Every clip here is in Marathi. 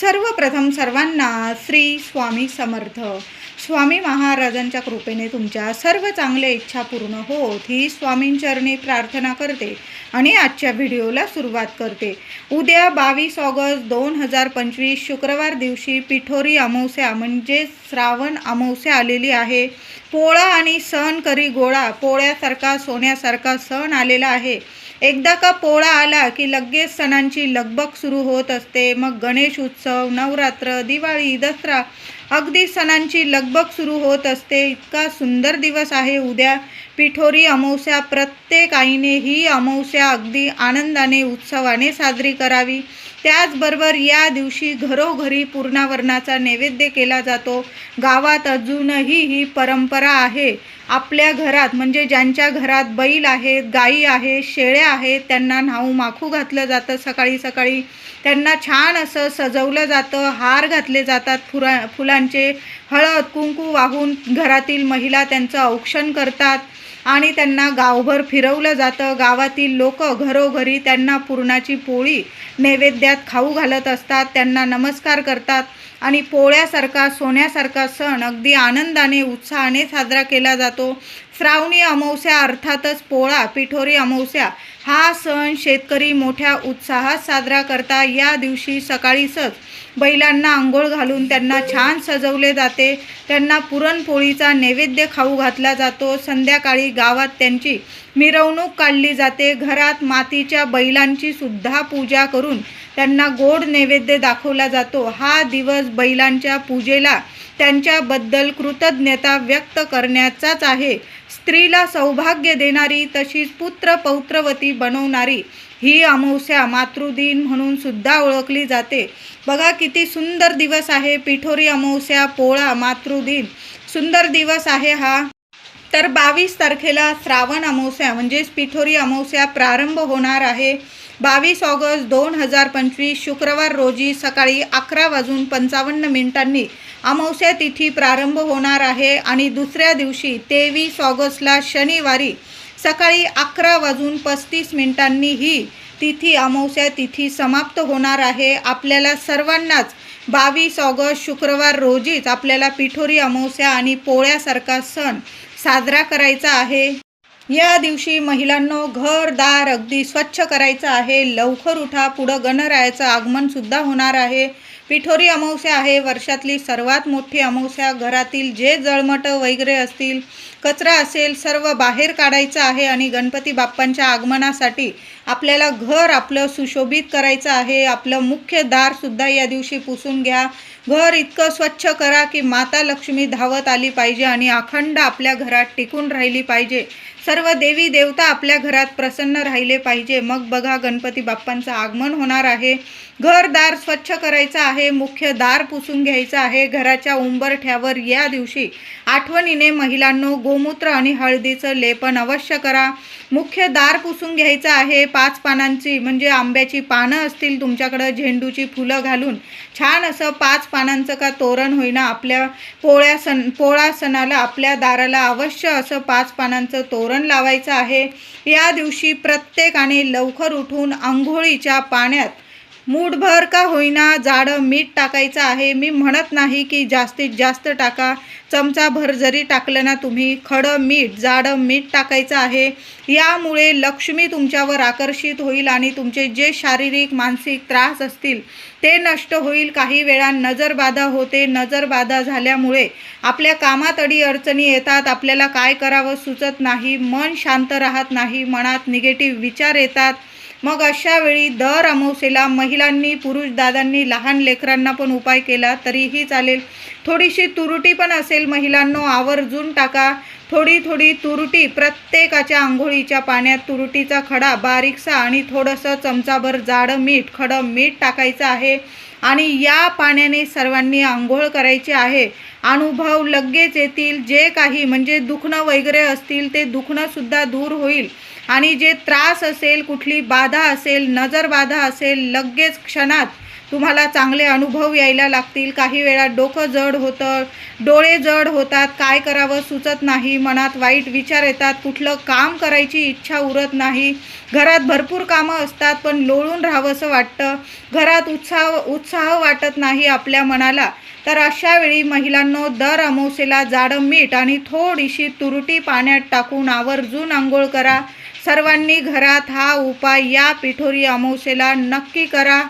सर्वप्रथम सर्वांना श्री स्वामी समर्थ. स्वामी महाराजांच्या कृपेने तुमच्या सर्व चांगल्या इच्छा पूर्ण होत. ही स्वामींचरणी प्रार्थना करते आणि आजच्या व्हिडिओला सुरुवात करते. उद्या बावीस ऑगस्ट दोन हजार पंचवीस शुक्रवार दिवशी पिठोरी अमावस्या म्हणजे श्रावण अमावस्या आलेली आहे. पोळा आणि सण करी गोळा. पोळ्यासारखा सोन्यासारखा सण आलेला आहे. एकदा का पोळा आला की लगेच सणांची लगबग सुरू होत असते. मग गणेश उत्सव नवरात्र दिवाळी दसरा अगदी सणांची लगबग सुरू होत असते. इतका सुंदर दिवस आहे. उद्या पिठोरी अमावस्या. प्रत्येक आईने ही अमावस्या अगदी आनंदाने उत्सवाने साजरी करावी. त्याचबरोबर या दिवशी घरोघरी पूर्णावरणाचा नैवेद्य केला जातो. गावात अजूनही ही परंपरा आहे. आपल्या घरात म्हणजे ज्यांच्या घरात बैल आहेत गाई आहेत शेळ्या आहेत त्यांना न्हाऊ माखू घातलं जातं सकाळी सकाळी. त्यांना छान असं सजवलं जातं हार घातले जातात फुरा फुलांचे. हळद कुंकू वाहून घरातील महिला त्यांचं औक्षण करतात. आणि त्यांना गावभर फिरवलं जातं. गावातील लोक घरोघरी त्यांना पुरणाची पोळी नैवेद्यात खाऊ घालत असतात. त्यांना नमस्कार करतात आणि पोळ्यासारखा सोन्यासारखा सण अगदी आनंदाने उत्साहाने साजरा केला जातो. श्रावणी अमावस्या अर्थातच पोळा पिठोरी अमावस्या हा सण शेतकरी मोठ्या उत्साहात साजरा करता. या दिवशी सकाळीसच बैलांना आंघोळ घालून त्यांना छान सजवले जाते. त्यांना पुरणपोळीचा नैवेद्य खाऊ घातला जातो. संध्याकाळी गावात त्यांची मिरवणूक काढली जाते. घरात मातीच्या बैलांची सुद्धा पूजा करून त्यांना गोड नैवेद्य दाखवला जातो. हा दिवस बैलांच्या पूजेला त्यांच्याबद्दल कृतज्ञता व्यक्त करण्याचाच आहे. स्त्रीला सौभाग्य देणारी तशीच पुत्र पौत्रवती बनवणारी ही अमावस्या मातृदिन म्हणून सुद्धा ओळखली जाते. बघा किती सुंदर दिवस आहे पिठोरी अमावस्या पोळा मातृदिन. सुंदर दिवस आहे हा. तर बावीस तारखेला श्रावण अमावस्या म्हणजेच पिठोरी अमावस्या प्रारंभ होणार आहे. बावीस ऑगस्ट दोन हजार पंचवीस शुक्रवार रोजी सकाळी अकरा वाजून पंचावन्न मिनिटांनी अमावस्या तिथी प्रारंभ होणार आहे आणि दुसऱ्या दिवशी तेवीस ऑगस्टला शनिवारी सकाळी अकरा वाजून पस्तीस मिनिटांनी ही तिथी अमावस्या तिथी समाप्त होणार आहे. आपल्याला सर्वांनाच बावीस ऑगस्ट शुक्रवार रोजीच आपल्याला पिठोरी अमावस्या आणि पोळ्यासारखा सण साजरा करायचा आहे. या दिवशी महिलांनो घर दार अगदी स्वच्छ करायचं आहे. लवकर उठा पुढं गणरायाचं आगमनसुद्धा होणार आहे. पिठोरी अमावस्या आहे. वर्षातली सर्वात मोठी अमावस्या. घरातील जे जळमटं वगैरे असतील कचरा असेल सर्व बाहेर काढायचं आहे आणि गणपती बाप्पांच्या आगमनासाठी आपल्याला घर आपलं सुशोभित करायचं आहे. आपलं मुख्य दारसुद्धा या दिवशी पुसून घ्या. घर इतकं स्वच्छ करा की माता लक्ष्मी धावत आली पाहिजे आणि अखंड आपल्या घरात टिकून राहिली पाहिजे. सर्व देवी देवता आपल्या घरात प्रसन्न राहिले पाहिजे. मग बघा गणपती बाप्पांचं आगमन होणार आहे. घरदार स्वच्छ करायचं आहे मुख्य दार पुसून घ्यायचं आहे. घराच्या उंबरठ्यावर या दिवशी आठवणीने महिलांनो गोमूत्र आणि हळदीचं लेपन अवश्य करा. मुख्य दार पुसून घ्यायचं आहे. पाच पानांची म्हणजे आंब्याची पानं असतील तुमच्याकडं झेंडूची फुलं घालून. छान असं पाच पानांचं का तोरण होईना आपल्या पोळ्या सण पोळा सणाला आपल्या दाराला अवश्य असं पाच पानांचं तोरण लावायचं आहे. या दिवशी प्रत्येकाने लवकर उठून आंघोळीच्या पाण्यात मूठभर का होईना जाडं मीठ टाकायचं आहे. मी म्हणत नाही की जास्तीत जास्त टाका. चमचाभर जरी टाकलं ना तुम्ही खडं मीठ जाडं मीठ टाकायचं आहे. यामुळे लक्ष्मी तुमच्यावर आकर्षित होईल आणि तुमचे जे शारीरिक मानसिक त्रास असतील ते नष्ट होईल. काही वेळा नजरबाधा होते. नजरबाधा झाल्यामुळे आपल्या कामात अडी अडचणी येतात. आपल्याला काय करावं सुचत नाही. मन शांत राहत नाही. मनात निगेटिव्ह विचार येतात. मग अशा वेळी दर अमावसेला महिलांनी पुरुष दादांनी लहान लेकरांना पण उपाय केला तरीही चालेल. थोडीशी तुरुटी पण असेल महिलांनो आवर्जून टाका. थोडी थोडी तुरुटी प्रत्येकाच्या आंघोळीच्या पाण्यात तुरुटीचा खडा बारीकसा आणि थोडंसं चमचाभर जाडं मीठ खडं मीठ टाकायचं आहे. आणि या पाण्याने सर्वांनी आंघोळ करायची आहे. अनुभव लगेच येतील. जे काही म्हणजे दुखणं वगैरे असतील ते दुखणंसुद्धा दूर होईल. आणि जे त्रास असेल कुठली बाधा असेल नजरबाधा असेल लगेच क्षणात तुम्हाला चांगले अनुभव यायला लागतील. काही वेळा डोकं जड होतं डोळे जड होतात काय करावं सुचत नाही मनात वाईट विचार येतात कुठलं काम करायची इच्छा उरत नाही. घरात भरपूर कामं असतात पण लोळून राहावंसं वाटतं. घरात उत्साह उत्साह वाटत नाही आपल्या मनाला. तर अशा वेळी महिलांनो दर अमावसेला जाडं मीठ आणि थोडीशी तुरटी पाण्यात टाकून आवर्जून आंघोळ करा. सर्वांनी घरात हा उपाय या पिठोरी अमावशेला नक्की करा.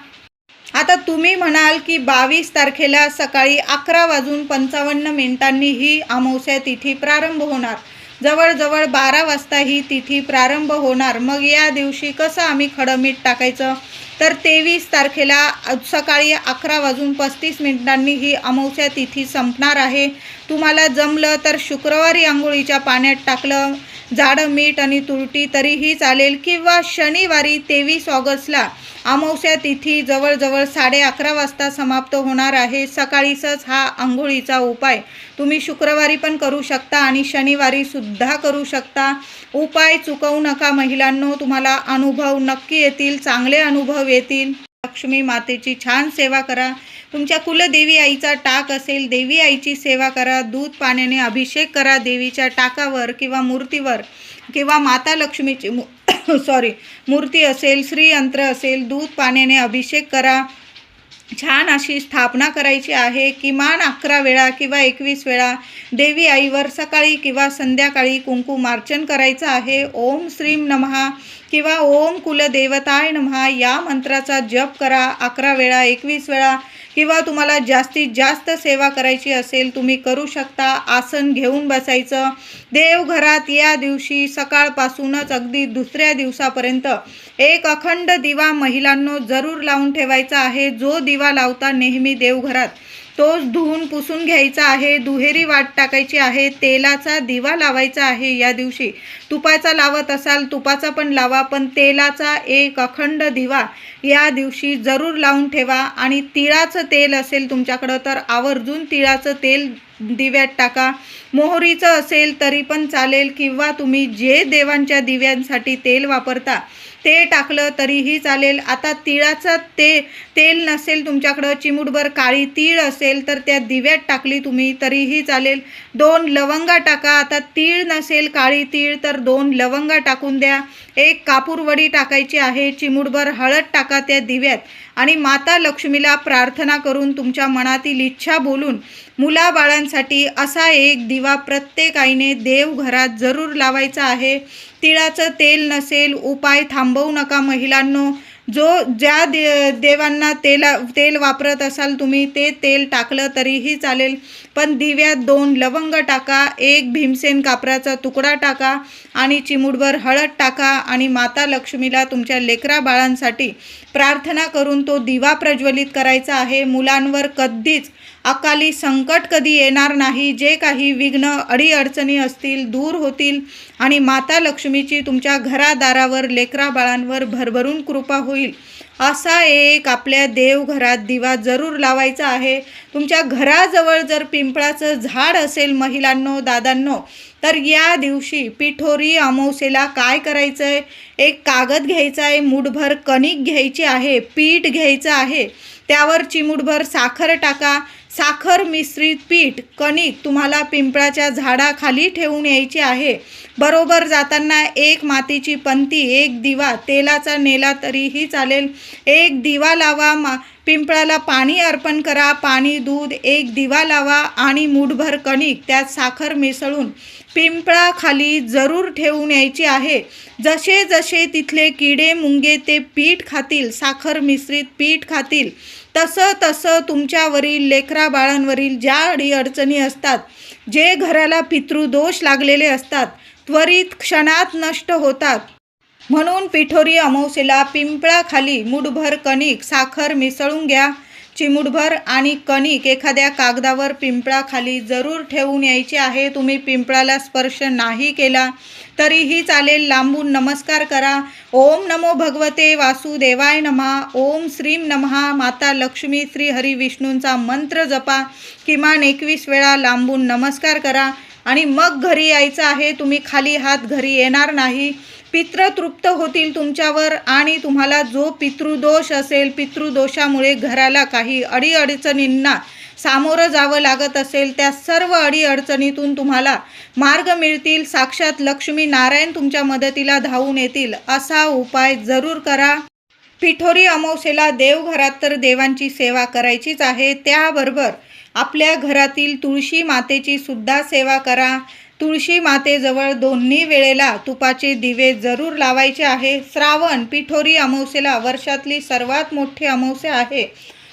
आता तुम्ही म्हणाल की बावीस तारखेला सकाळी अकरा वाजून पंचावन्न मिनिटांनी ही अमावस्या तिथी प्रारंभ होणार. जवळजवळ बारा वाजता ही तिथी प्रारंभ होणार. मग या दिवशी कसं आम्ही खडं मीठ टाकायचं? तर तेवीस तारखेला सकाळी अकरा वाजून पस्तीस मिनिटांनी ही अमावस्या तिथी संपणार आहे. तुम्हाला जमलं तर शुक्रवारी आंघोळीच्या पाण्यात टाकलं. जाडं मीठ आणि तुरटी तरीही चालेल किंवा शनिवारी तेवीस ऑगस्टला अमावस्या तिथी जवळजवळ साडे अकरा वाजता समाप्त होणार आहे. सकाळीसच हा आंघोळीचा उपाय तुम्ही शुक्रवारी पण करू शकता आणि शनिवारी सुद्धा करू शकता. उपाय चुकवू नका महिलांनो तुम्हाला अनुभव नक्की येतील चांगले अनुभव येतील. लक्ष्मी मातेची छान सेवा करा. तुमच्या कुलदेवी आईचा टाक असेल देवी आईची सेवा करा. दूध पाण्याने अभिषेक करा देवीच्या टाकावर किंवा मूर्तीवर किंवा माता लक्ष्मीची मू सॉरी मूर्ती असेल श्रीयंत्र असेल दूध पाण्याने अभिषेक करा. छान अशी स्थापना करायची आहे. किमान अकरा वेळा किंवा एकवीस वेळा देवी आईवर सकाळी किंवा संध्याकाळी कुंकुमार्चन करायचं आहे. ओम श्रीम नमहा किंवा ओम कुलदेवताय नमहा या मंत्राचा जप करा. अकरा वेळा एकवीस वेळा किंवा तुम्हाला जास्तीत जास्त सेवा करायची असेल तुम्ही करू शकता. आसन घेऊन बसायचं. देवघरात या दिवशी सकाळपासूनच अगदी दुसऱ्या दिवसापर्यंत एक अखंड दिवा महिलांनो जरूर लावून ठेवायचा आहे. जो दिवा लावता नेहमी देवघरात तोच धुवून पुसून घ्यायचा आहे. दुहेरी वाट टाकायची आहे. तेलाचा दिवा लावायचा आहे. या दिवशी तुपाचा लावत असाल तुपाचा पण लावा पण तेलाचा एक अखंड दिवा या दिवशी जरूर लावून ठेवा. आणि तिळाचं तेल असेल तुमच्याकडं तर आवर्जून तिळाचं तेल दिव्यात टाका. मोहरीचं असेल तरी पण चालेल किंवा तुम्ही जे देवांच्या दिव्यांसाठी तेल वापरता ते टाकलं तरीही चालेल. आता तिळाचं ते तेल नसेल तुमच्याकडं चिमूटभर काळी तीळ असेल तर त्या दिव्यात टाकली तुम्ही तरीही चालेल. दोन लवंगा टाका. आता तीळ नसेल काळी तीळ तर दोन लवंगा टाकून द्या. एक कापूरवडी टाकायची आहे चिमूटभर हळद टाका त्या दिव्यात आणि माता लक्ष्मीला प्रार्थना करून तुमच्या मनातील इच्छा बोलून मुलाबाळांसाठी असा एक दिवा प्रत्येक आईने देवघरात जरूर लावायचा आहे. तिळाचं तेल नसेल उपाय थांबवू नका महिलांनो. जो ज्या दे देवांना तेला तेल वापरत असाल तुम्ही ते तेल टाकलं तरीही चालेल. पण दिव्यात दोन लवंग टाका एक भीमसेन कापराचा तुकडा टाका आणि चिमुडभर हळद टाका आणि माता लक्ष्मीला तुमच्या लेकरा बाळांसाठी प्रार्थना करून तो दिवा प्रज्वलित करायचा आहे. मुलांवर कधीच अकाली संकट कधी येणार नाही. जे काही विघ्न अडीअडचणी असतील दूर होतील आणि माता लक्ष्मीची तुमच्या घरादारावर लेकरा बाळांवर भरभरून कृपा होईल. असा एक आपल्या देवघरात दिवा जरूर लावायचा आहे. तुमच्या घराजवळ जर पिंपळाचं झाड असेल महिलांनो दादांनो तर या दिवशी पिठोरी अमावस्येला काय करायचं आहे एक कागद घ्यायचा आहे मुठभर कणिक घ्यायची आहे पीठ घ्यायचं आहे. त्यावर चिमूटभर साखर टाका. साखर मिश्रित पीठ कणिक तुम्हाला पिंपळाच्या झाडाखाली ठेवून यायची आहे. बरोबर जाताना एक मातीची पंती एक दिवा तेलाचा नेला तरीही चालेल. एक दिवा लावा मा पिंपळाला पाणी अर्पण करा पाणी दूध एक दिवा लावा आणि मूठभर कणिक त्यात साखर मिसळून पिंपळाखाली जरूर ठेवून यायची आहे. जसे जसे तिथले किडे मुंगे ते पीठ खातील साखर मिश्रित पीठ खातील. तसं तसं तुमच्यावरील लेकरा बाळांवरील ज्या अडीअडचणी असतात जे घराला पितृदोष लागलेले असतात त्वरित क्षणात नष्ट होतात. म्हणून पिठोरी अमावस्येला पिंपळाखाली मुठभर कणिक साखर मिसळून घ्या. चिमुटभर आणि कणिक एखाद्या कागदावर पिंपळाखाली जरूर ठेवून यायचे आहे. तुम्ही पिंपळाला स्पर्श नाही केला तरीही चालेल. लांबून नमस्कार करा. ओम नमो भगवते वासुदेवाय नमहा. ओम श्रीम नमहा. माता लक्ष्मी श्री हरी विष्णूंचा मंत्र जपा. किमान एकवीस वेळा लांबून नमस्कार करा. आणि मग घरी यायचं आहे. तुम्ही खाली हात घरी येणार नाही. पित्र तृप्त होतील तुमच्यावर आणि तुम्हाला जो पितृदोष असेल पितृदोषामुळे घराला काही अडीअडचणींना सामोरं जावं लागत असेल त्या सर्व अडीअडचणीतून तुम्हाला मार्ग मिळतील. साक्षात लक्ष्मी नारायण तुमच्या मदतीला धावून येतील. असा उपाय जरूर करा. पिठोरी अमावस्येला देवघरात तर देवांची सेवा करायचीच आहे. त्याबरोबर आपल्या घरातील तुळशी मातेची सुद्धा सेवा करा. तुळशी मातेजवळ दोन्ही वेळेला तुपाचे दिवे जरूर लावायचे आहे. श्रावण पिठोरी अमावस्येला वर्षातली सर्वात मोठी अमावस्या आहे.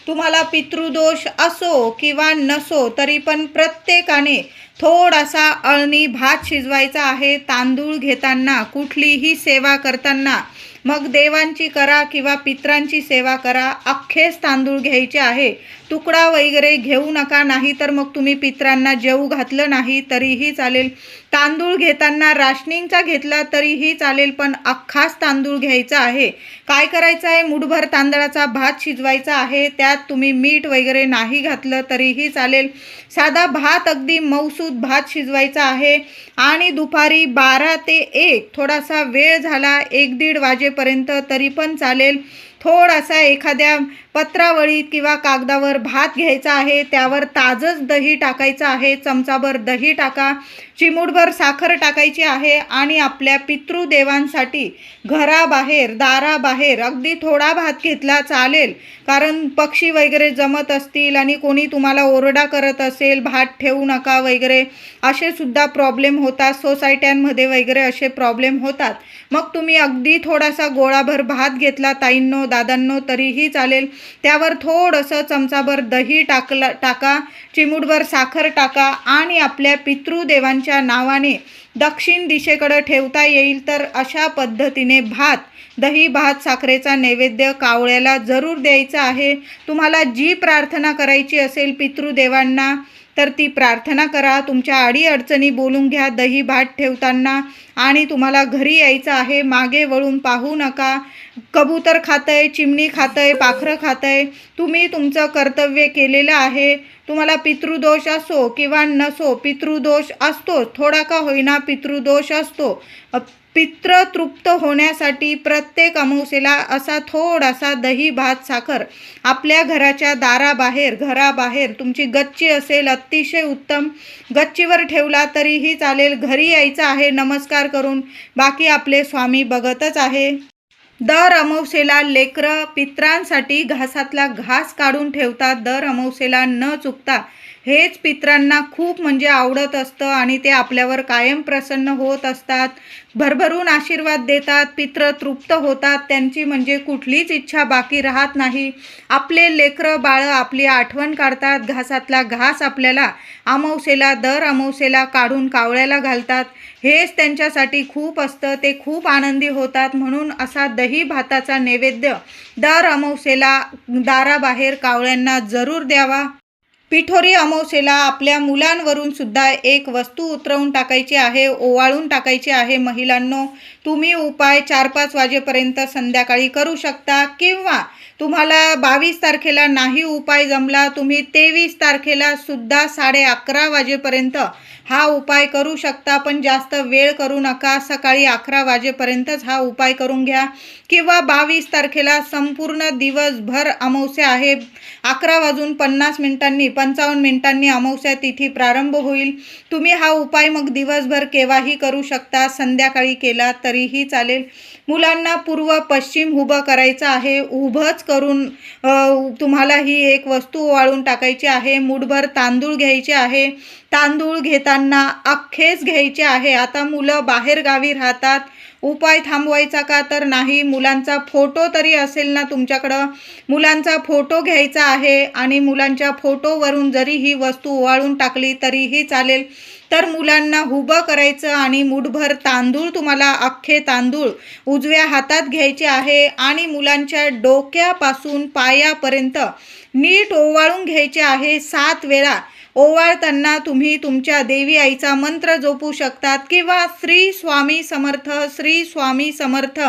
तुम्हाला पितृदोष असो किंवा नसो तरी पण प्रत्येकाने थोडासा अळणी भात शिजवायचा आहे. तांदूळ घेताना कुठलीही सेवा करताना मग देवांची करा किंवा पित्रांची सेवा करा अख्खेच तांदूळ घ्यायचे आहे. तुकडा वगैरे घेऊ नका नाही तर मग तुम्ही पित्रांना जेऊ घातलं नाही तरीही चालेल. तांदूळ घेताना राशनिंगचा घेतला तरीही चालेल पण अख्खाच तांदूळ घ्यायचा आहे. काय करायचं आहे? मुठभर तांदळाचा भात शिजवायचा आहे. त्यात तुम्ही मीठ वगैरे नाही घातलं तरीही चालेल. साधा भात अगदी मौसूद भात शिजवायचा आहे. आणि दुपारी बारा ते एक थोडासा वेळ झाला एक दीड वाजेपर्यंत तरी पण चालेल. थोडासा एखाद्या पत्रावळीत किंवा कागदावर भात घ्यायचा आहे त्यावर ताजंच दही टाकायचं आहे चमचाभर दही टाका चिमूटभर साखर टाकायची आहे आणि आपल्या पितृदेवांसाठी घराबाहेर दाराबाहेर अगदी थोडा भात घेतला चालेल. कारण पक्षी वगैरे जमत असतील आणि कोणी तुम्हाला ओरडा करत असेल भात ठेवू नका वगैरे असे सुद्धा प्रॉब्लेम होतात. सोसायट्यांमध्ये वगैरे असे प्रॉब्लेम होतात. मग तुम्ही अगदी थोडासा गोळाभर भात घेतला ताईंनो दादांनो तरीही चालेल. त्यावर थोडंसं चमचाभर दही टाकला टाका चिमूटभर साखर टाका आणि आपल्या पितृदेवांच्या नावाने दक्षिण दिशेकडं ठेवता येईल तर अशा पद्धतीने भात दही भात साखरेचा नैवेद्य कावळ्याला जरूर द्यायचा आहे. तुम्हाला जी प्रार्थना करायची असेल पितृदेवांना तर ती प्रार्थना करा तुमच्या अडीअडचणी बोलून घ्या दही भात ठेवताना आणि तुम्हाला घरी यायचं आहे मागे वळून पाहू नका. कबूतर खातंय चिमणी खातंय पाखरं खातंय तुम्ही तुमचं कर्तव्य केलेलं आहे. तुम्हाला पितृदोष असो किंवा नसो पितृदोष असतो थोडा का होईना पितृदोष असतो. पित्र तृप्त होण्यासाठी प्रत्येक अमावसेला असा थोडासा दही भात साखर आपल्या घराच्या दाराबाहेर घराबाहेर तुमची गच्ची असेल अतिशय उत्तम गच्चीवर ठेवला तरीही चालेल. घरी यायचं आहे नमस्कार करून बाकी आपले स्वामी बघतच आहे. दर अमावसेला लेकरं पित्रांसाठी घासातला घास काढून ठेवतात दर अमावसेला न चुकता हेच पित्रांना खूप म्हणजे आवडत असतं आणि ते आपल्यावर कायम प्रसन्न होत असतात. भरभरून आशीर्वाद देतात पित्र तृप्त होतात त्यांची म्हणजे कुठलीच इच्छा बाकी राहत नाही. आपले लेकरं बाळं आपली आठवण काढतात घासातला घास आपल्याला अमावसेला दर अमावसेला काढून कावळ्याला घालतात. हेच त्यांच्यासाठी खूप असतं ते खूप आनंदी होतात. म्हणून असा दही भाताचा नैवेद्य दर अमावसेला दाराबाहेर कावळ्यांना जरूर द्यावा. पिठोरी अमावसेला आपल्या मुलांवरून सुद्धा एक वस्तू उतरवून टाकायची आहे ओवाळून टाकायची आहे. महिलांनो तुम्ही उपाय चार पाच वाजेपर्यंत संध्याकाळी करू शकता किंवा तुम्हाला बावीस तारखेला नाही उपाय जमला तुम्ही तेवीस तारखेला सुद्धा साडे अकरा वाजेपर्यंत हा उपाय करू शकता पण जास्त वेळ करू नका. सकाळी अकरा वाजेपर्यंतच हा उपाय करून घ्या. किंवा बावीस तारखेला संपूर्ण दिवसभर अमावस्या आहे. अकरा वाजून पन्नास मिनिटांनी पंचावन्न मिनिटांनी अमावस्या तिथी प्रारंभ होईल. तुम्ही हा उपाय मग दिवसभर केव्हाही करू शकता. संध्याकाळी केला तरीही चालेल. मुलांना पूर्व पश्चिम उभं करायचं आहे. उभंच करून तुम्हाला ही एक वस्तू वाळून टाकायची आहे. मुठभर तांदूळ घ्यायचे आहे. तांदूळ घेताना अख्खेच घ्यायचे आहे. आता मुलं बाहेरगावी राहतात. उपाय थांबवायचा का तर नाही. मुलांचा फोटो तरी असेल ना तुमच्याकडं? मुलांचा फोटो घ्यायचा आहे आणि मुलांच्या फोटोवरून जरी ही वस्तू ओवाळून टाकली तरीही चालेल. तर मुलांना हुबं करायचं आणि मुठभर तांदूळ तुम्हाला अख्खे तांदूळ उजव्या हातात घ्यायचे आहे आणि मुलांच्या डोक्यापासून पायापर्यंत नीट ओवाळून घ्यायचे आहे सात वेळा. ओवाळताना तुम्ही तुमच्या देवी आईचा मंत्र जोपू शकतात किंवा श्री स्वामी समर्थ श्री स्वामी समर्थ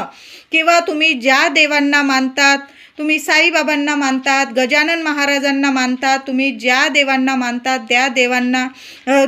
किंवा तुम्ही ज्या देवांना मानतात तुम्ही साईबाबांना मानतात गजानन महाराजांना मानतात तुम्ही ज्या देवांना मानतात त्या देवांना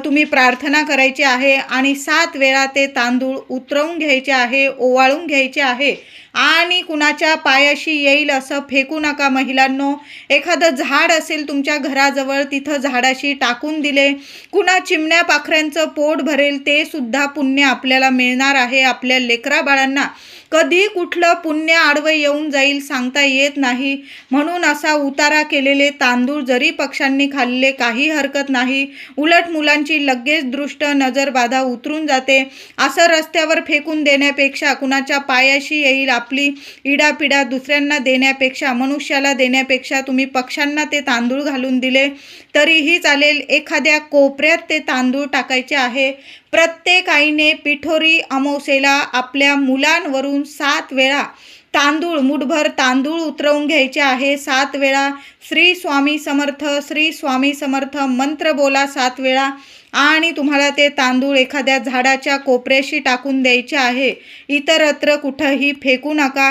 तुम्ही प्रार्थना करायची आहे आणि सात वेळा ते तांदूळ उतरवून घ्यायचे आहे ओवाळून घ्यायचे आहे आणि कुणाच्या पायाशी येईल असं फेकू नका महिलांनो. एखादं झाड असेल तुमच्या घराजवळ तिथं झाडाशी टाकून दिले. कुणा चिमण्या पाखऱ्यांचं पोट भरेल ते सुद्धा पुण्य आपल्याला मिळणार आहे आपल्या लेकरा बाळांना कधी कुठलं पुण्य आडवं येऊन जाईल सांगता येत नाही. म्हणून असा उतारा केलेले तांदूळ जरी पक्षांनी खाल्ले काही हरकत नाही. उलट मुलांची लगेच दृष्ट नजरबाधा उतरून जाते. असं रस्त्यावर फेकून देण्यापेक्षा कुणाच्या पायाशी येईल आपली इडापिडा दुसऱ्यांना देण्यापेक्षा मनुष्याला देण्यापेक्षा तुम्ही पक्ष्यांना ते तांदूळ घालून दिले. तरीही चालेल एखाद्या कोपऱ्यात ते तांदूळ टाकायचे आहे. प्रत्येक आईने पिठोरी अमावसेला आपल्या मुलांवरून सात वेळा तांदूळ मुठभर तांदूळ उतरवून घ्यायचे आहे. सात वेळा श्री स्वामी समर्थ श्री स्वामी समर्थ मंत्र बोला सात वेळा आणि तुम्हाला ते तांदूळ एखाद्या झाडाच्या कोपऱ्याशी टाकून द्यायचे आहे. इतरत्र कुठंही फेकू नका.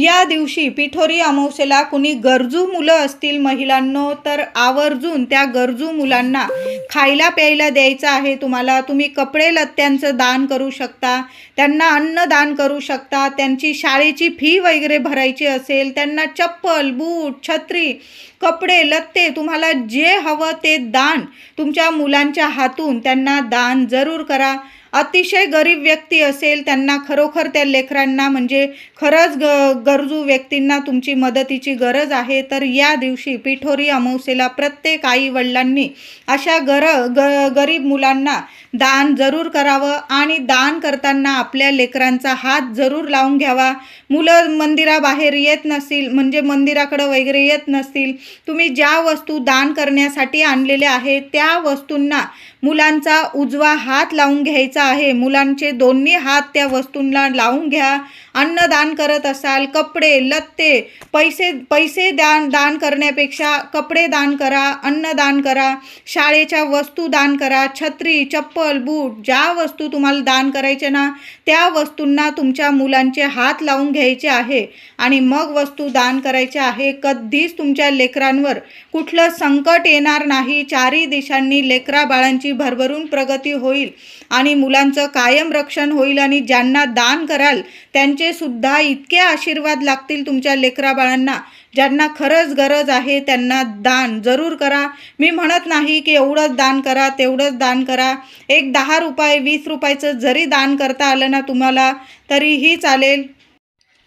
या दिवशी पिठोरी अमावस्येला कुणी गरजू मुलं असतील महिलांनो तर आवर्जून त्या गरजू मुलांना खायला प्यायला द्यायचं आहे. तुम्हाला तुम्ही कपडे लत्त्यांचं दान करू शकता त्यांना अन्न दान करू शकता त्यांची शाळेची फी वगैरे भरायची असेल त्यांना चप्पल बूट छत्री कपडे लत्ते तुम्हाला जे हवं ते दान तुमच्या मुलांच्या हातून त्यांना दान जरूर करा. अतिशय गरीब व्यक्ती असेल त्यांना खरोखर त्या लेकरांना म्हणजे खरंच ग गरजू व्यक्तींना तुमची मदतीची गरज आहे. तर या दिवशी पिठोरी अमावस्येला प्रत्येक आई वडिलांनी अशा गर ग गरीब मुलांना दान जरूर करावं आणि दान करताना आपल्या लेकरांचा हात जरूर लावून घ्यावा. मुलं मंदिराबाहेर येत नसतील म्हणजे मंदिराकडं वगैरे येत नसतील तुम्ही ज्या वस्तू दान करण्यासाठी आणलेल्या आहेत त्या वस्तूंना मुलांचा उजवा हात लावून घ्यायचा आहे. मुलांचे दोन्ही हात त्या वस्तूंना लावून घ्या. अन्नदान करत असाल कपडे लत्ते पैसे पैसे दान दान करण्यापेक्षा कपडे दान करा अन्नदान करा शाळेच्या वस्तू दान करा छत्री चप्पल बूट ज्या वस्तू तुम्हाला दान करायचे ना त्या वस्तूंना तुमच्या मुलांचे हात लावून घ्यायचे आहे. आणि मग वस्तू दान करायचे आहे. कधीच तुमच्या लेकरांवर कुठलं संकट येणार नाही. चारही दिशांनी लेकरा बाळांची भरभरून प्रगती होईल. आणि मुलांचं कायम रक्षण होईल आणि ज्यांना दान कराल त्यांचे सुद्धा इतके आशीर्वाद लागतील तुमच्या लेकरा बाळांना ज्यांना खरंच गरज आहे त्यांना दान जरूर करा. मी म्हणत नाही की एवढंच दान करा तेवढंच दान करा. एक दहा रुपये वीस रुपयाचं जरी दान करता आलं ना तुम्हाला तरीही चालेल.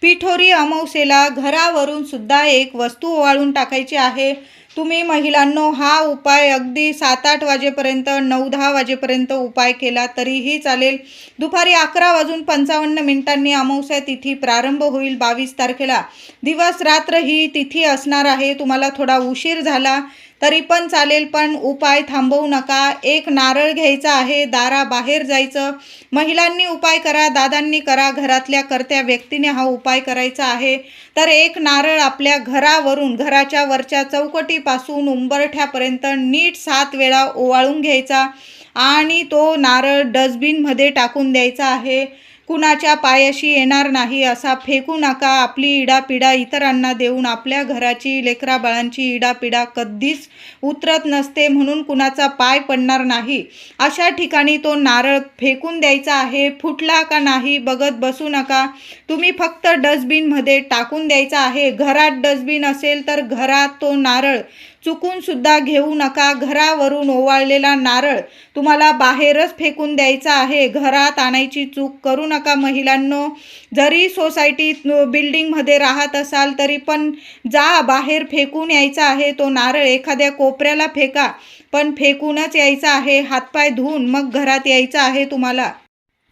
पिठोरी अमावस्येला घरावरून सुद्धा एक वस्तू ओवाळून टाकायची आहे. तुम्ही महिलांनो हा उपाय अगदी सात आठ वाजेपर्यंत नऊ दहा वाजेपर्यंत उपाय केला तरीही चालेल. दुपारी अकरा वाजून पंचावन्न मिनिटांनी अमावस्या तिथी प्रारंभ होईल बावीस तारखेला. दिवस रात्र ही तिथी असणार आहे. तुम्हाला थोडा उशीर झाला. तरी पण चालेल पण उपाय थांबवू नका. एक नारळ घ्यायचा आहे दाराबाहेर जायचं. महिलांनी उपाय करा दादांनी करा घरातल्या करत्या व्यक्तीने हा उपाय करायचा आहे. तर एक नारळ आपल्या घरावरून घराच्या वरच्या चौकटीपासून उंबरठ्यापर्यंत नीट सात वेळा ओवाळून घ्यायचा आणि तो नारळ डस्टबिनमध्ये टाकून द्यायचा आहे. कुणाच्या पायाशी येणार नाही असा फेकू नका आपली इडापिडा इतरांना देऊन आपल्या घराची लेकरा बाळांची इडापिडा कधीच उतरत नसते म्हणून कुणाचा पाय पडणार नाही. अशा ठिकाणी तो नारळ फेकून द्यायचा आहे फुटला का नाही बघत बसू नका. तुम्ही फक्त डस्टबिनमध्ये टाकून द्यायचा आहे. घरात डस्टबिन असेल तर घरात तो नारळ चुकून सुद्धा घेऊ नका. घरावरून ओवाळलेला नारळ तुम्हाला बाहेरच फेकून द्यायचा आहे. घरात आणायची चूक करू नका महिलांनो. जरी सोसायटीत बिल्डिंगमध्ये राहत असाल तरी पण जा बाहेर फेकून यायचा आहे. तो नारळ एखाद्या कोपऱ्याला फेका पण फेकूनच यायचा आहे. हातपाय धुवून मग घरात यायचा आहे तुम्हाला.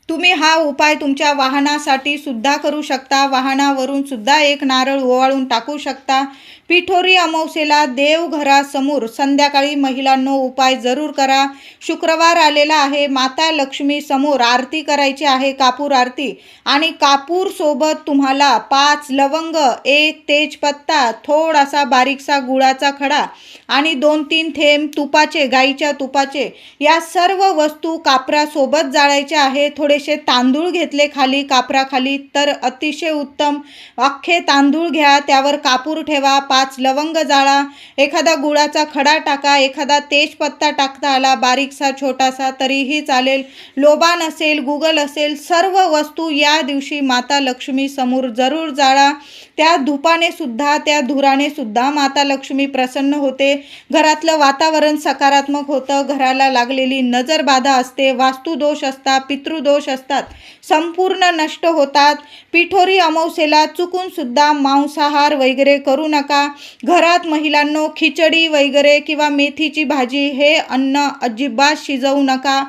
तुम्ही हा उपाय तुमच्या वाहनासाठी सुद्धा करू शकता. वाहनावरून सुद्धा एक नारळ ओवाळून टाकू शकता. पिठोरी अमावस्येला देवघरासमोर संध्याकाळी महिलांनो उपाय जरूर करा. शुक्रवार आलेला आहे. माता लक्ष्मी समोर आरती करायची आहे. कापूर आरती. आणि कापूर सोबत तुम्हाला पाच लवंग एक तेजपत्ता थोडासा बारीकसा गुळाचा खडा आणि दोन तीन थेंब तुपाचे गाईच्या तुपाचे या सर्व वस्तू कापरासोबत जाळायच्या आहे थोडेसे तांदूळ घेतले खाली कापराखाली. तर अतिशय उत्तम. अख्खे तांदूळ घ्या. त्यावर कापूर ठेवा. पाच लवंग जाळा एखादा गुळाचा खडा टाका एखादा तेजपत्ता टाकता आला बारीकसा छोटासा तरीही चालेल. लोबान असेल गुगल असेल सर्व वस्तू या दिवशी माता लक्ष्मी समोर जरूर जाळा. त्या धुपाने सुद्धा त्या धुराने सुद्धा माता लक्ष्मी प्रसन्न होते. घरातलं वातावरण सकारात्मक होतं. घराला लागलेली नजरबाधा असते. वास्तुदोष असतात पितृदोष असतात. संपूर्ण नष्ट होतात. पिठोरी अमावस्येला चुकून सुद्धा मांसाहार वगैरे करू नका. घरात महिलांनो खिचडी वगैरे किंवा मेथीची भाजी हे अन्न अजिबात शिजवू नका.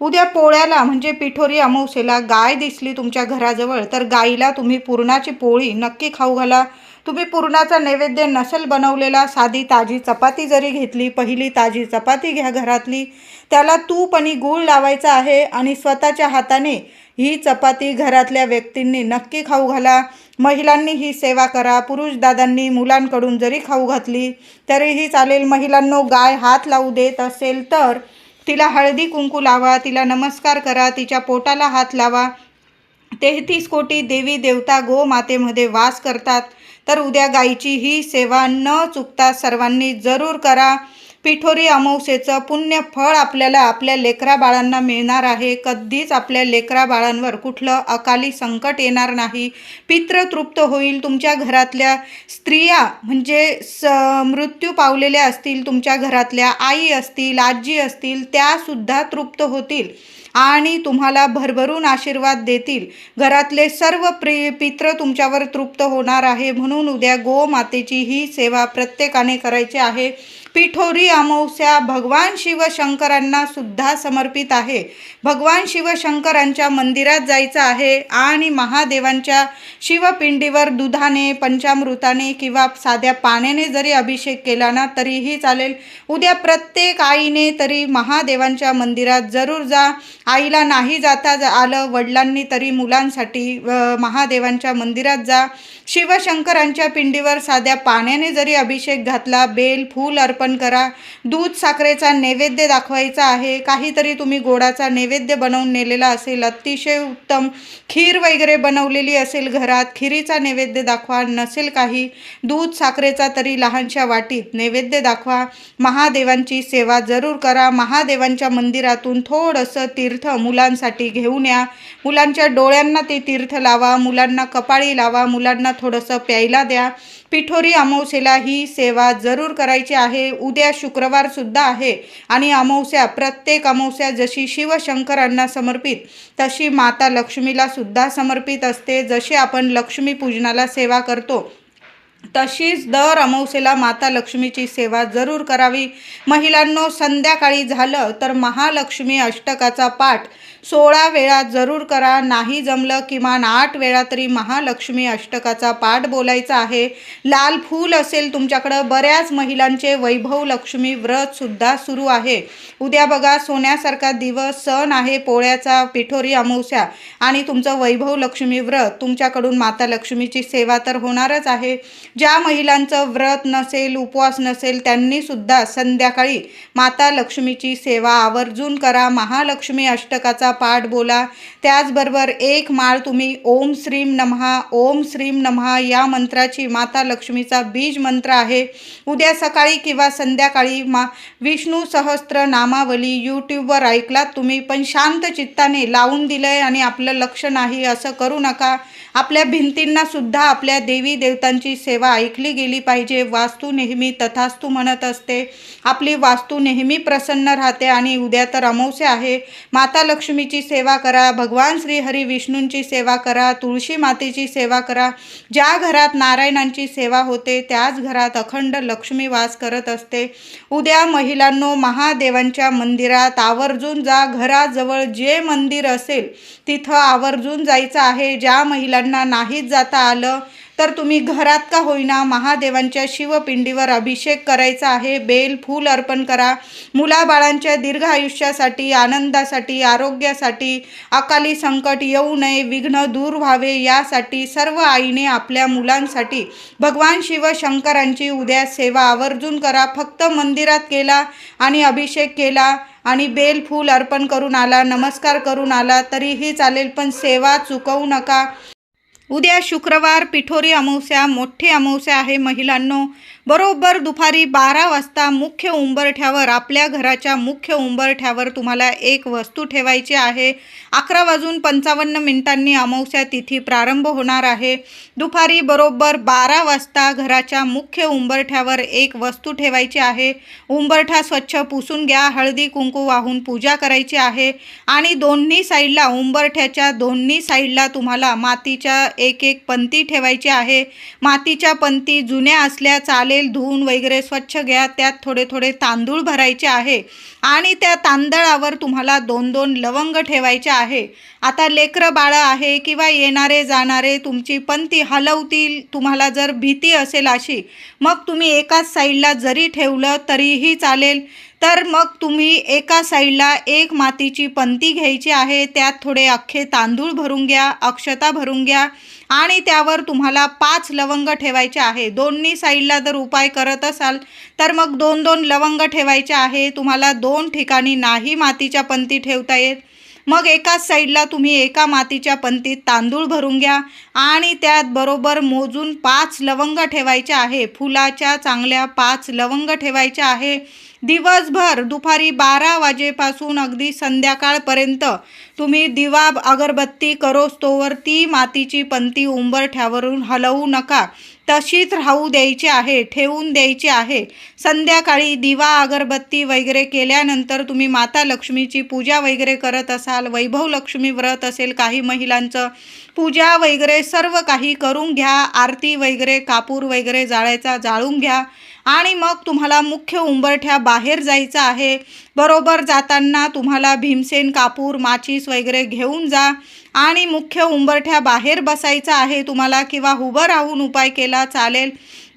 उद्या पोळ्याला म्हणजे पिठोरी अमावस्येला गाय दिसली तुमच्या घराजवळ तर गाईला तुम्ही पुरणाची पोळी नक्की खाऊ घाला. तुम्ही पुरणाचा नैवेद्य नसेल बनवलेला साधी ताजी चपाती जरी घेतली पहिली ताजी चपाती घ्या घरातली. त्याला तूप आणि गूळ लावायचा आहे आणि स्वतःच्या हाताने ही चपाती घरातल्या व्यक्तींनी नक्की खाऊ घाला. महिलांनी ही सेवा करा. पुरुष दादांनी मुलांकडून जरी खाऊ घातली तरीही चालेल. महिलांनो गाय हात लावू देत असेल तर तिला हळदी कुंकू लावा तिला नमस्कार करा तिच्या पोटाला हात लावा. तेहतीस कोटी देवी देवता गोमातेमध्ये वास करतात. तर उद्या गायीची ही सेवा न चुकता सर्वांनी जरूर करा. पिठोरी अमावस्येचं पुण्य फळ आपल्याला आपल्या लेकरा बाळांना मिळणार आहे. कधीच आपल्या लेकरा बाळांवर कुठलं अकाली संकट येणार नाही. पित्र तृप्त होईल. तुमच्या घरातल्या स्त्रिया म्हणजे स मृत्यू पावलेल्या असतील तुमच्या घरातल्या आई असतील आजी असतील त्यासुद्धा तृप्त होतील आणि तुम्हाला भरभरून आशीर्वाद देतील. घरातले सर्व प्रि पित्र तुमच्यावर तृप्त होणार आहे. म्हणून उद्या गोमातेची ही सेवा प्रत्येकाने करायची आहे. पिठोरी अमावस्या भगवान शिवशंकरांना सुद्धा समर्पित आहे. भगवान शिवशंकरांच्या मंदिरात जायचं आहे आणि महादेवांच्या शिवपिंडीवर दुधाने पंचामृताने किंवा साध्या पाण्याने जरी अभिषेक केला ना तरीही चालेल. उद्या प्रत्येक आईने तरी महादेवांच्या मंदिरात जरूर जा. आईला नाही जाता आलं वडिलांनी तरी मुलांसाठी महादेवांच्या मंदिरात जा. शिवशंकरांच्या पिंडीवर साध्या पाण्याने जरी अभिषेक घातला बेल फूल अर्पण करा. दूध साखरेचा नैवेद्य दाखवायचा आहे. काहीतरी तुम्ही गोडाचा नैवेद्य बनवून नेलेला असेल अतिशय उत्तम खीर वगैरे बनवलेली असेल घरात खिरीचा नैवेद्य दाखवा. नसेल काही दूध साखरेचा तरी लहानशा वाटीत नैवेद्य दाखवा. महादेवांची सेवा जरूर करा. महादेवांच्या मंदिरातून थोडंसं तीर्थ मुलांसाठी घेऊन या. मुलांच्या डोळ्यांना ते तीर्थ लावा. मुलांना कपाळी लावा. मुलांना थोडंसं प्यायला द्या. पिठोरी अमावस्येला ही सेवा जरूर करायची आहे. उद्या शुक्रवारसुद्धा आहे. आणि अमावस्या प्रत्येक अमावस्या जशी शिवशंकरांना समर्पित तशी माता लक्ष्मीला सुद्धा समर्पित असते. जशी आपण लक्ष्मीपूजनाला सेवा करतो तशीच दर अमावस्येला माता लक्ष्मीची सेवा जरूर करावी. महिलांनो संध्याकाळी झालं तर महालक्ष्मी अष्टकाचा पाठ सोळा वेळा जरूर करा. नाही जमलं किमान आठ वेळा तरी महालक्ष्मी अष्टकाचा पाठ बोलायचा आहे. लाल फूल असेल तुमच्याकडं बऱ्याच महिलांचे वैभव लक्ष्मी व्रतसुद्धा सुरू आहे. उद्या बघा सोन्यासारखा दिवस सण आहे पोळ्याचा पिठोरी अमावस्या आणि तुमचं वैभव लक्ष्मी व्रत. तुमच्याकडून माता लक्ष्मीची सेवा तर होणारच आहे. ज्या महिलांचं व्रत नसेल उपवास नसेल त्यांनी सुद्धा संध्याकाळी माता लक्ष्मीची सेवा आवर्जून करा. महालक्ष्मी अष्टकाचा पाठ बोला. त्याचबरोबर एक माळ तुम्ही ओम श्रीम नमहा ओम श्रीम नमहा या मंत्राची माता लक्ष्मीचा बीज मंत्र आहे. उद्या सकाळी किंवा संध्याकाळी मा विष्णू सहस्त्र नामावली यूट्यूबवर ऐकलात तुम्ही पण शांत चित्ताने लावून दिलं आहे आणि आपलं लक्ष नाही असं करू नका. आपल्या भिंतींना सुद्धा आपल्या देवी देवतांची सेवा ऐकली गेली पाहिजे. वास्तू नेहमी तथास्तू म्हणत असते. आपली वास्तू नेहमी प्रसन्न राहते आणि उद्या तर अमावस्या आहे. माता लक्ष्मीची सेवा करा भगवान श्री हरी विष्णूंची सेवा करा तुळशी मातेची सेवा करा. ज्या घरात नारायणांची सेवा होते त्याच घरात अखंड लक्ष्मी वास करत असते. उद्या महिलांनो महादेवांच्या मंदिरात आवर्जून जा. घराजवळ जे मंदिर असेल तिथं आवर्जून जायचं आहे. ज्या महिला त्यांना नाहीच जाता आलं तर तुम्ही घरात का होईना महादेवांच्या शिवपिंडीवर अभिषेक करायचा आहे? बेल फूल अर्पण करा. मुलाबाळांच्या दीर्घ आयुष्यासाठी आनंदासाठी आरोग्यासाठी अकाली संकट येऊ नये विघ्न दूर व्हावे यासाठी सर्व आईने आपल्या मुलांसाठी भगवान शिवशंकरांची उद्या सेवा आवर्जून करा. फक्त मंदिरात केला आणि अभिषेक केला आणि बेल फूल अर्पण करून आला नमस्कार करून आला तरीही चालेल पण सेवा चुकवू नका. उद्या शुक्रवार पिठोरी अमावस्या मोठी अमावस्या आहे महिलांनो. बरोबर दुपारी बारा वाजता मुख्य उंबरठ्यावर आपल्या घराच्या मुख्य उंबरठ्यावर तुम्हाला एक वस्तू ठेवायची आहे. अकरा वाजून पंचावन्न मिनिटांनी अमावस्या तिथी प्रारंभ होणार आहे. दुपारी बरोबर बारा वाजता घराच्या मुख्य उंबरठ्यावर एक वस्तू ठेवायची आहे. उंबरठा स्वच्छ पुसून घ्या हळदी कुंकू वाहून पूजा करायची आहे. आणि दोन्ही साईडला उंबरठ्याच्या दोन्ही साईडला तुम्हाला मातीच्या एक एक पंती ठेवायची आहे. मातीच्या पंती जुन्या असल्या चालेल धुवून वगैरे स्वच्छ घ्या. त्यात थोडे थोडे तांदूळ भरायचे आहे. आणि त्या तांदळावर तुम्हाला दोन दोन लवंग ठेवायचे आहे. आता लेकरं बाळं आहे किंवा येणारे जाणारे तुमची पंती हलवतील तुम्हाला जर भीती असेल अशी मग तुम्ही एकाच साईडला जरी ठेवलं तरीही चालेल. तर मग तुम्ही एका साईडला एक मातीची पंती घ्यायची आहे. त्यात थोडे अख्खे तांदूळ भरून घ्या अक्षता भरून घ्या. आणि त्यावर तुम्हाला पाच लवंग ठेवायचे आहे. दोन्ही साईडला जर उपाय करत असाल तर मग दोन दोन लवंग ठेवायचे आहे. तुम्हाला दोन ठिकाणी नाही मातीच्या पंती ठेवता येत. मग एकाच साईडला तुम्ही एका मातीच्या पंतीत तांदूळ भरून घ्या आणि त्यात बरोबर मोजून पाच लवंग ठेवायचे आहे. फुलाच्या चांगल्या पाच लवंग ठेवायच्या आहे. दिवसभर दुपारी बारा वाजेपासून अगदी संध्याकाळपर्यंत तुम्ही दिवा अगरबत्ती करोस्तोवर ती मातीची पंती उंबरठ्यावरून हलवू नका. तशीच राहू द्यायची आहे ठेवून द्यायची आहे. संध्याकाळी दिवा अगरबत्ती वगैरे केल्यानंतर तुम्ही माता लक्ष्मीची पूजा वगैरे करत असाल वैभव लक्ष्मी व्रत असेल काही महिलांचं पूजा वगैरे सर्व काही करून घ्या. आरती वगैरे कापूर वगैरे जाळायचा जाळून घ्या. आणि मग तुम्हाला मुख्य उंबरठ्या बाहेर जायचं आहे. बरोबर जाताना तुम्हाला भीमसेन कापूर माचीस वगैरे घेऊन जा. आणि मुख्य उंबरठ्या बाहेर बसायचं आहे तुम्हाला किंवा उभं राहून उपाय केला चालेल.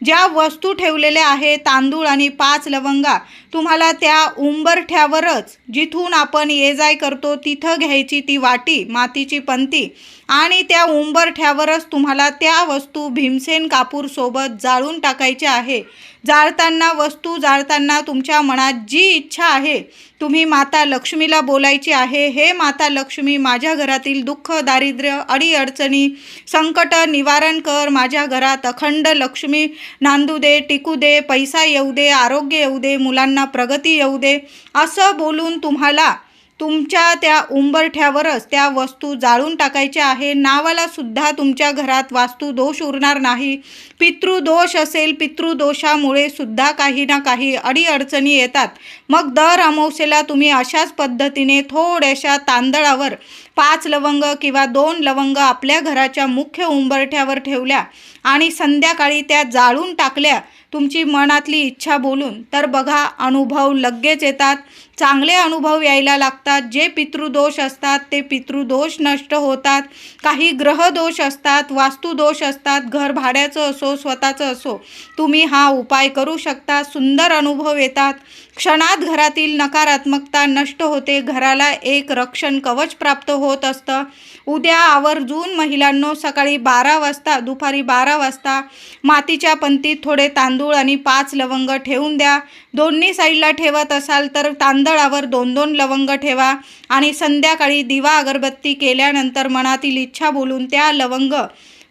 ज्या वस्तू ठेवलेल्या आहे तांदूळ आणि पाच लवंगा तुम्हाला त्या उंबरठ्यावरच जिथून आपण ये जाय करतो तिथं घ्यायची ती वाटी मातीची पंती आणि त्या उंबरठ्यावरच तुम्हाला त्या वस्तू भीमसेन कापूरसोबत जाळून टाकायच्या आहे. जाळताना वस्तू जाळताना तुमच्या मनात जी इच्छा आहे तुम्ही माता लक्ष्मीला बोलायची आहे हे माता लक्ष्मी माझ्या घरातील दुःख दारिद्र्य अडीअडचणी संकट निवारण कर माझ्या घरात अखंड लक्ष्मी नांदू दे टिकू दे पैसा येऊ दे आरोग्य येऊ दे मुलांना प्रगती येऊ दे. असं बोलून तुम्हाला तुमच्या त्या उंबरठ्यावरच त्या वस्तू जाळून टाकायच्या आहे. नावाला सुद्धा तुमच्या घरात वास्तू दोष उरणार नाही. पितृदोष असेल पितृदोषामुळे सुद्धा काही ना काही अडीअडचणी येतात. मग दर अमावस्येला तुम्ही अशाच पद्धतीने थोड्याशा तांदळावर पाच लवंग किंवा दोन लवंग आपल्या घराच्या मुख्य उंबरठ्यावर ठेवल्या आणि संध्याकाळी त्या जाळून टाकल्या तुमची मनातली इच्छा बोलून. तर बघा अनुभव लगेच येतात. चांगले अनुभव यायला लागतात. जे पितृदोष असतात ते पितृदोष नष्ट होतात. काही ग्रहदोष असतात वास्तुदोष असतात. घर भाड्याचं असो स्वतःचं असो तुम्ही हा उपाय करू शकता. सुंदर अनुभव येतात. क्षणात घरातील नकारात्मकता नष्ट होते. घराला एक रक्षण कवच प्राप्त होत असतं. उद्या आवर्जून महिलांनो सकाळी बारा वाजता दुपारी बारा वाजता मातीच्या पंतीत थोडे तांदूळ आणि पाच लवंग ठेवून द्या. दोन्ही साईडला ठेवत असाल तर तांदळावर दोन दोन लवंग ठेवा आणि संध्याकाळी दिवा अगरबत्ती केल्यानंतर मनातील इच्छा बोलून त्या लवंग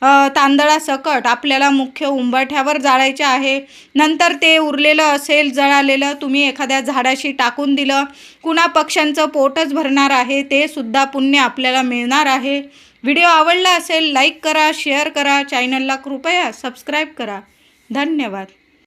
तांदळासकट आपल्याला मुख्य उंबरठ्यावर जाळायचे आहे. नंतर ते उरलेलं असेल जळालेलं तुम्ही एखाद्या झाडाशी टाकून दिलं. कुणा पक्ष्यांचं पोटच भरणार आहे ते सुद्धा पुण्य आपल्याला मिळणार आहे. व्हिडिओ आवडला असेल लाईक करा शेअर करा. चॅनलला कृपया सबस्क्राईब करा. धन्यवाद.